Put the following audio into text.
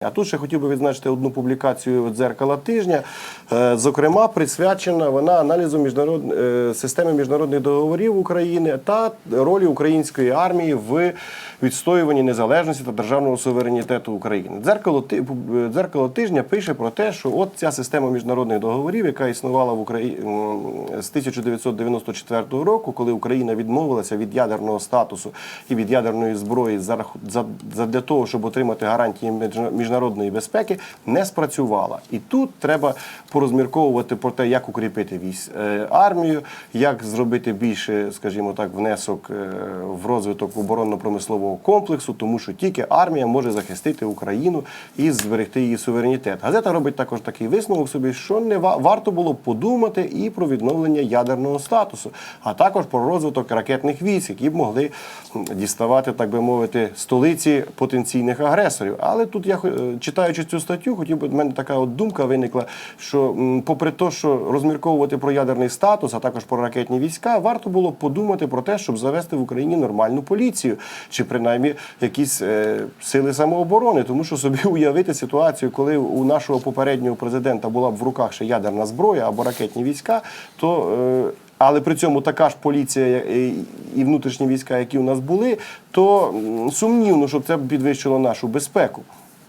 А тут ще хотів би відзначити одну публікацію дзеркала тижня. Е, Зокрема, присвячена вона аналізу міжнарод... е, системи міжнародних договорів України та ролі української армії в відстоюванні незалежності та державного суверенітету України. Дзеркало, ти- дзеркало тижня пише про те, що от ця система міжнародних договорів, яка існувала в Україні з 1994 року, коли Україна відмовилася від ядерного статусу і від ядерної зброї за, за, для того, щоб отримати гарантії міжна- міжнародної безпеки, не спрацювала. І тут треба порозмірковувати про те, як укріпити військ е, армію, як зробити більше, скажімо так, внесок е, в розвиток оборонно-промислового комплексу, тому що тільки армія може захистити Україну і зберегти її суверенітет. Газета робить також такий висновок собі, що не ва- варто було подумати і про відновлення ядерного статусу, а також про розвиток ракетних військ, які б могли діставати, так би мовити, столиці потенційних агресорів. Але тут я читаючи цю статтю, хотів би в мене така от думка виникла, що попри те, що розмірковувати про ядерний статус, а також про ракетні війська, варто було подумати про те, щоб завести в Україні нормальну поліцію, чи принаймні якісь е, сили самооборони, тому що собі уявити ситуацію, коли у нашого попереднього президента була б в руках ще ядерна зброя або ракетні війська, то е, але при цьому така ж поліція і внутрішні війська, які у нас були, то сумнівно, щоб це підвищило нашу безпеку.